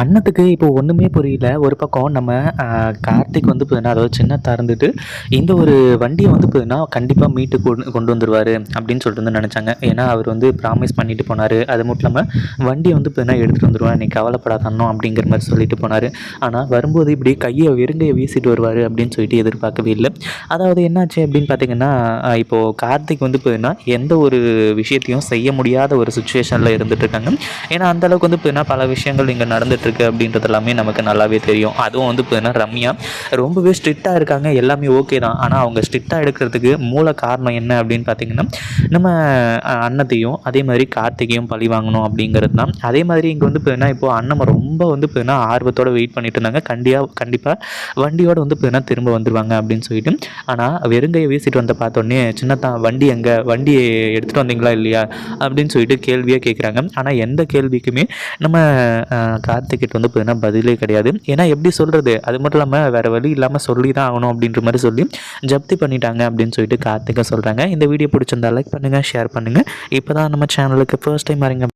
அண்ணத்துக்கு இப்போ ஒன்றுமே புரியல. ஒரு பக்கம் நம்ம கார்த்திக் வந்து பார்த்தீங்கன்னா அதாவது சின்ன திறந்துட்டு இந்த ஒரு வண்டியை வந்து பார்த்தீங்கன்னா கண்டிப்பாக மீட்டு கொண்டு கொண்டு வந்துருவார் அப்படின்னு சொல்லிட்டு வந்து நினச்சாங்க. ஏன்னா அவர் வந்து ப்ராமிஸ் பண்ணிட்டு போனார். அது மட்டும் இல்லாமல் வண்டியை வந்து பார்த்தீங்கன்னா எடுத்துகிட்டு வந்துடுவேன் நீ கவலைப்படாத அப்படிங்கிற மாதிரி சொல்லிட்டு போனார். ஆனால் வரும்போது இப்படி கையை வெறுங்கையை வீசிட்டு வருவார் அப்படின்னு சொல்லிட்டு எதிர்பார்க்கவே இல்லை. அதாவது என்னாச்சு அப்படின்னு பார்த்தீங்கன்னா இப்போது கார்த்திக் வந்து பார்த்தீங்கன்னா எந்த ஒரு விஷயத்தையும் செய்ய முடியாத ஒரு சுச்சுவேஷனில் இருந்துகிட்ருக்காங்க ஏன்னா அந்தளவுக்கு வந்து பார்த்தீங்கன்னா பல விஷயங்கள் இங்கே நடந்துட்டு இருக்கு அப்படின்றது எல்லாமே நமக்கு நல்லாவே தெரியும். அதுவும் வந்து பார்த்தீங்கன்னா ரம்யா ரொம்பவே ஸ்ட்ரிக்டாக இருக்காங்க. எல்லாமே ஓகே தான். ஆனால் அவங்க ஸ்ட்ரிக்டாக எடுக்கிறதுக்கு மூல காரணம் என்ன அப்படின்னு பார்த்தீங்கன்னா நம்ம அன்னத்தையும் அண்ணத்தையும் அதே மாதிரி கார்த்திகையும் பழி வாங்கணும் அப்படிங்கிறது தான். அதே மாதிரி இங்கே வந்து பார்த்தீங்கன்னா இப்போ அண்ணம் ரொம்ப வந்து பார்த்தீங்கன்னா ஆர்வத்தோட வெயிட் பண்ணிட்டு இருந்தாங்க. கண்டிப்பாக கண்டிப்பாக வண்டியோட வந்து பார்த்தீங்கன்னா திரும்ப வந்துருவாங்க அப்படின்னு சொல்லிட்டு. ஆனால் வெறுங்கையை வீசிட்டு வந்த பார்த்தோன்னே சின்னத்தான் வண்டி எங்கே? வண்டி எடுத்துகிட்டு வந்தீங்களா இல்லையா? அப்படின்னு சொல்லிட்டு கேள்வியாக கேட்குறாங்க ஆனால் எந்த கேள்விக்குமே நம்ம கார்த்திக் கார்த்திக்கிட்ட வந்து பார்த்தீங்கன்னா பதிலே கிடையாது. ஏன்னா எப்படி சொல்கிறது அது மட்டும் இல்லாமல் வேறு வழி இல்லாமல் சொல்லி தான் ஆகணும் அப்படின்ற மாதிரி சொல்லி ஜப்தி பண்ணிட்டாங்க அப்படின்னு சொல்லிட்டு கார்த்திகா சொல்கிறாங்க இந்த வீடியோ பிடிச்சிருந்தா லைக் பண்ணுங்கள் ஷேர் பண்ணுங்கள் இப்போ தான் நம்ம சேனலுக்கு ஃபர்ஸ்ட் டைம் வரீங்க